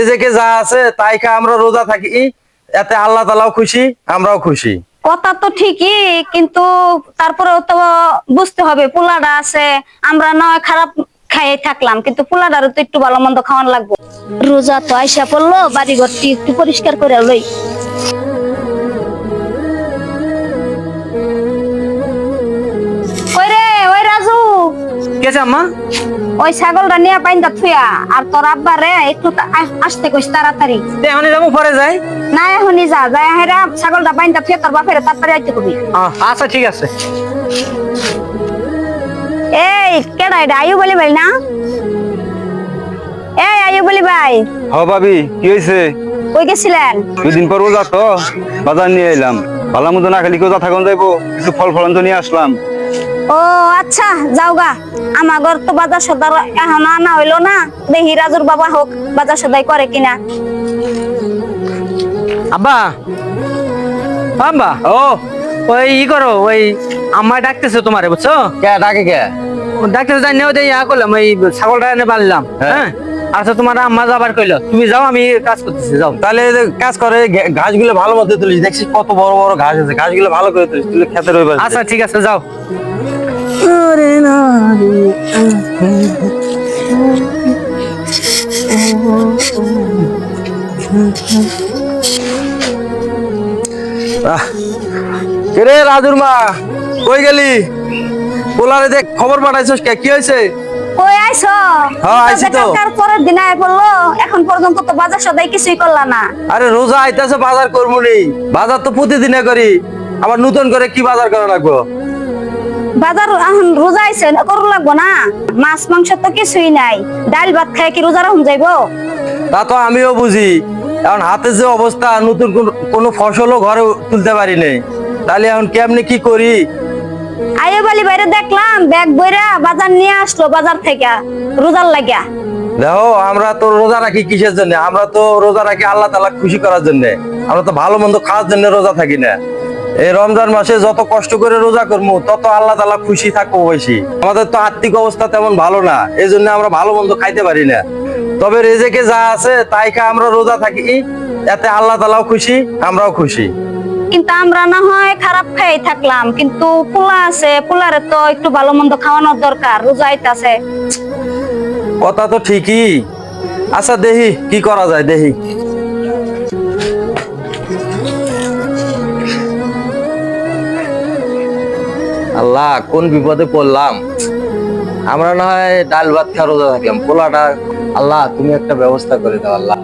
নিজেকে যা আছে তাই খা, আমরা রোজা থাকি। এতে আল্লাহ তালাও খুশি, আমরাও খুশি। কথা তো ঠিকই, কিন্তু তারপরেও তো বুঝতে হবে, পোলাডা আছে, আমরা নয় খারাপ খাইয়ে থাকলাম, কিন্তু পোলাডারও তো একটু ভালো মন্দ খাওয়ান লাগবো। রোজা তো আইসা পড়ল বাড়ি ঘরটি একটু পরিষ্কার করে লই। কেছে আম্মা? ওই ছাগলটা নিয়ে বাইন্দা থুয়া আর তোর আব্বা রে একটু আসতে কইস তাড়াতাড়ি। যাব পরে যাই। না এখনই যা যাই হেরা ছাগলটা বাইন্দা থুয়া তোর বাপের তাড়াতাড়ি আইতে কবি। আচ্ছা ঠিক আছে। এই কেডা এটা আয়ু বলি ভাই না? এই আয়ু বলি ভাই। হ ভাবি কি হয়েছে কই গেছিলেন? দুদিন পর রোজা তো বাজার নিয়ে এলাম ভালো মতো না খালি কোথা থাকুন যাইবো কিছু ফল ফলন তো নিয়ে আসলাম। ও আচ্ছা যাও গা। আমার ঘর তো বাজার সদার এখন আনা হইল না। দেখি রাজুর বাবা হোক বাজার সদাই করে কিনা। আব্বা। আব্বা। ও ওই ই করো ওই আম্মা ডাকতেছে তোমারে বুঝছ? কে ডাকে কে? ডাকতেছে জানি ওই ইয়া করলাম ওই ছাগলটা এনে বানলাম হ্যাঁ। আচ্ছা তোমার আম্মা যাবার কইলো তুমি যাও আমি কাজ করতেছি যাও। তাহলে কাজ করে ঘাসগুলো ভালো মতো তুলিস দেখছিস কত বড় বড় ঘাস আছে ঘাসগুলো ভালো করে তুলিস তুলে খেতে রইবার আচ্ছা ঠিক আছে যাও। রে রাজুর মা কই গেলি? পোলারে দেখ খবর পাঠাইছস কে? কি হয়েছে কই আইছো হ্যাঁ, আইছি তো। পরের দিন আয় পড়ল এখন পর্যন্ত তো বাজার সদাই কিছুই করলা না। আরে রোজা আইতাছে বাজার করব নি। বাজার তো প্রতিদিনে করি। আবার নতুন করে কি বাজার করা লাগবো? বাজার এখন রোজা আইছে করু লাগবো না? মাছ মাংস তো কিছুই নাই। ডাল ভাত খাই কি রোজা রাখুন যাইবো? তা তো আমিও বুঝি। এখন হাতে যে অবস্থা নতুন কোন- কোনো ফসলও ঘরে তুলতে পারি নাই। তাহলে এখন কেমনি কি করি? আইও বালি, বাইরে দেখলাম, ব্যাগ বইরা বাজার নিয়ে আসলো, বাজার থেকে, রোজার লাগিয়া। দেখো, আমরা তো রোজা রাখি কিসের জন্য? আমরা তো রোজা রাখি আল্লাহ তালা খুশি করার জন্য। আমরা তো ভালো মন্দ খাওয়ার জন্য রোজা থাকি না। এই রমজান মাসে যত কষ্ট করে রোজা করব তত আল্লাহ তালা খুশি থাকব বেশি। আমাদের তো আর্থিক অবস্থা তেমন ভালো না এই জন্য আমরা ভালো মন্দ খাইতে পারি না। তবে রেজেকে যা আছে, তাই খা আমরা রোজা থাকি। এতে আল্লাহ তালাও খুশি, আমরাও খুশি। কিন্তু আমরা না হয় খারাপ খাই থাকলাম, কিন্তু পোলা আছে, পোলারে তো একটু ভালো মন্দ খাওয়ানোর দরকার, রোজা আইতাছে। কথা তো ঠিকই। আচ্ছা দেখি কি করা যায় দেখি আল্লাহ, কোন বিপদে পড়লাম? আমরা না হয় ডাল ভাত খাওয়া রোজা থাকলাম। পোলাটা, আল্লাহ, তুমি একটা ব্যবস্থা করে দাও, আল্লাহ।